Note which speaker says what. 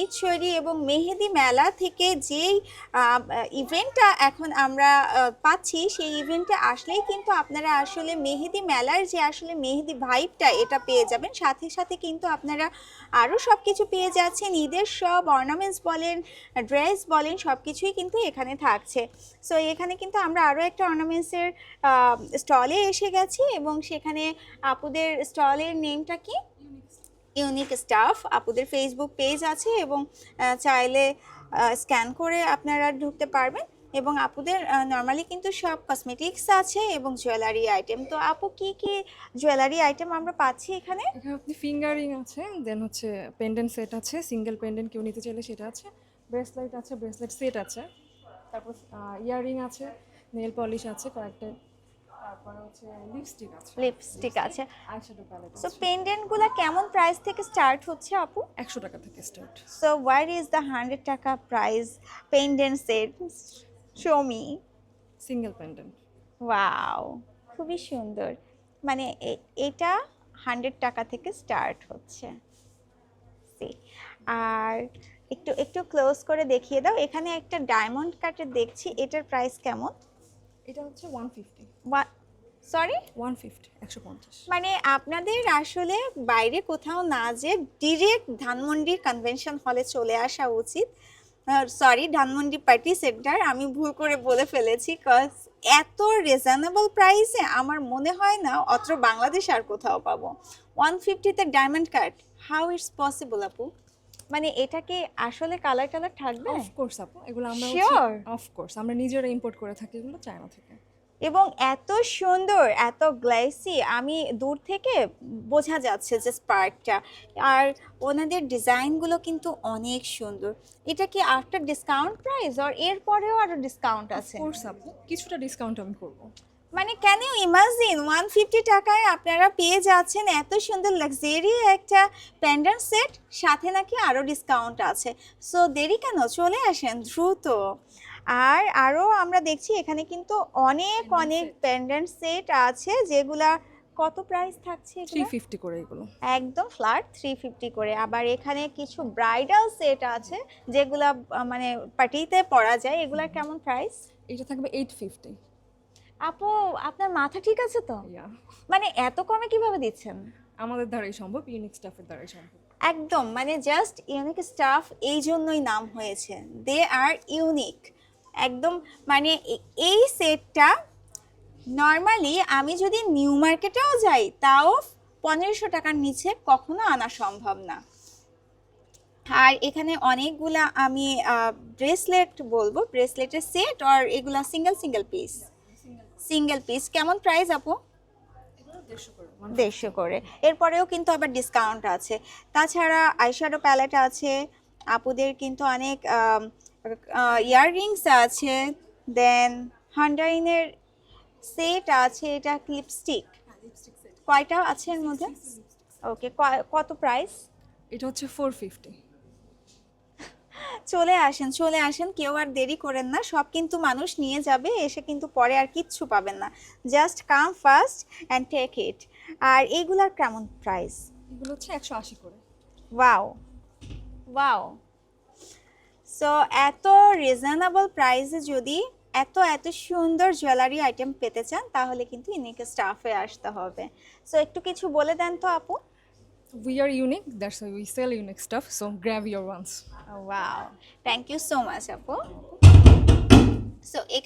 Speaker 1: ঈদ শৈলী এবং মেহেদি মেলা থেকে যেই ইভেন্টটা এখন আমরা পাচ্ছি, সেই ইভেন্টে আসলেই কিন্তু আপনারা আসলে মেহেদি মেলার যে আসলে মেহেদি ভাইবটা এটা পেয়ে যাবেন। সাথে সাথে কিন্তু আপনারা আরও সব কিছু পেয়ে যাচ্ছেন। ঈদের সব অর্নামেন্টস বলেন ড্রেস বলেন সব কিছুই কিন্তু এখানে থাকছে। সো এখানে কিন্তু আমরা আরও একটা অর্নামেন্টসের স্টলে এসে গেছি এবং সেখানে আপুদের স্টলের নেমটা কি? ইউনিক স্টাফ আপুদের ফেসবুক পেজ আছে এবং চাইলে স্ক্যান করে আপনারা ঢুকতে পারবেন। এবং আপুদের নর্মালি কিন্তু সব কসমেটিক্স আছে এবং জুয়েলারি আইটেম তো আপু, কি কি জুয়েলারি আইটেম আমরা পাচ্ছি এখানে?
Speaker 2: আপনি ফিঙ্গারিং আছে দেন হচ্ছে পেন্ডেন্ট সেট আছে সিঙ্গেল পেন্ডেন্ট কেউ নিতে চাইলে সেটা আছে ব্রেসলেট আছে ব্রেসলেট সেট আছে, তারপর ইয়াররিং আছে নেল পলিশ আছে কয়েকটা। তারপর হচ্ছে লিপস্টিক আছে।
Speaker 1: লিপস্টিক আছে।
Speaker 2: আইশ্যাডো প্যালেট
Speaker 1: সো পেন্ডেন্টগুলো কেমন প্রাইস থেকে স্টার্ট হচ্ছে আপু?
Speaker 2: একশো টাকা থেকে start
Speaker 1: so where is the hundred taka price pendant set show me
Speaker 2: single pendant
Speaker 1: wow খুবই সুন্দর। মানে এটা হান্ড্রেড টাকা থেকে স্টার্ট হচ্ছে। আর একটু একটু ক্লোজ করে দেখিয়ে দাও। এখানে একটা ডায়মন্ড কাটের দেখছি এটার প্রাইস কেমন?
Speaker 2: এটা হচ্ছে one fifty
Speaker 1: sorry
Speaker 2: one fifty একশো পঞ্চাশ।
Speaker 1: মানে আপনাদের আসলে বাইরে কোথাও না যে ডিরেক্ট ধানমন্ডি কনভেনশন হলে চলে আসা উচিত। সরি ধানমন্ডি পার্টি সেন্টার আমি ভুল করে বলে ফেলেছি কজ এত রিজনেবল প্রাইসে আমার মনে হয় না অত্র বাংলাদেশ আর কোথাও পাবো। One ফিফটিতে diamond cut how it's possible আপু? মানে এটা কি আসলে কালার টালার থাকবে
Speaker 2: অফকোর্স আপু এগুলো আমরা
Speaker 1: Sure.
Speaker 2: অফকোর্স আমরা নিজেরা ইম্পোর্ট করে থাকি এগুলো চায়না থেকে।
Speaker 1: এবং এত সুন্দর এত গ্লাইসি আমি দূর থেকে বোঝা যাচ্ছে যে স্পার্কটা। আর ওনাদের ডিজাইনগুলো কিন্তু অনেক সুন্দর। এটা কি আফটার ডিসকাউন্ট প্রাইস আর এরপরেও আরও ডিসকাউন্ট আছে?
Speaker 2: কিছুটা ডিসকাউন্ট আমি করব।
Speaker 1: মানে can you imagine one fifty টাকায় আপনারা পেয়ে যাচ্ছেন এত সুন্দর লাক্সারি একটা প্যান্ডেন্ট সেট সাথে নাকি আরও ডিসকাউন্ট আছে। সো দেরি কেন? চলে আসেন দ্রুত। আর আরও আমরা দেখছি এখানে কিন্তু অনেক অনেক প্যান্ডেন্ট সেট আছে যেগুলা কত প্রাইস থাকছে
Speaker 2: থ্রি ফিফটি করে এগুলো।
Speaker 1: একদম ফ্ল্যাট থ্রি ফিফটি করে। আবার এখানে কিছু ব্রাইডাল সেট আছে যেগুলা মানে পার্টিতে পরা যায় এগুলা কেমন প্রাইস
Speaker 2: এটা থাকবে এইট ফিফটি
Speaker 1: আপু আপনার মাথা ঠিক আছে তো? মানে এত কমে কীভাবে দিচ্ছেন?
Speaker 2: আমাদের দ্বারাই সম্ভব ইউনিক স্টাফের দ্বারাই সম্ভব।
Speaker 1: একদম মানে জাস্ট ইউনিক স্টাফ এই জন্যই নাম হয়েছে। দে আর ইউনিক একদম মানে এই সেটটা নর্মালি আমি যদি নিউ মার্কেটেও যাই, তাও পনেরোশো টাকার নিচে কখনো আনা সম্ভব না। আর এখানে অনেকগুলা আমি ব্রেসলেট বলব ব্রেসলেটের সেট আর এগুলা single single piece single piece কেমন প্রাইস আপু?
Speaker 2: দেড়শো করে।
Speaker 1: এরপরেও কিন্তু আবার ডিসকাউন্ট আছে। তাছাড়া আইশ্যাডো প্যালেট আছে। আপুদের কিন্তু অনেক ইয়াররিংস আছে দেন হান্ডাইনের সেট আছে এটা লিপস্টিক কয়টা আছে এর মধ্যে? ওকে কত প্রাইস
Speaker 2: এটা হচ্ছে ফোর ফিফটি
Speaker 1: চলে আসেন চলে আসেন কেউ আর দেরি করেন না সব কিন্তু মানুষ নিয়ে যাবে এসে কিন্তু পরে আর কিচ্ছু পাবেন না। Just come first and take it আর এইগুলার কেমন প্রাইস
Speaker 2: এগুলো হচ্ছে একশো আশি করে।
Speaker 1: ওয়াও ওয়াও সো এত রিজনেবল প্রাইসে যদি এত এত সুন্দর জুয়েলারি আইটেম পেতে চান তাহলে কিন্তু ইউনিক স্টাফে আসতে হবে। সো একটু কিছু বলে দেন তো আপু।
Speaker 2: We are unique that's we sell unique stuff so grab your ones.
Speaker 1: Wow thank you so much আপু।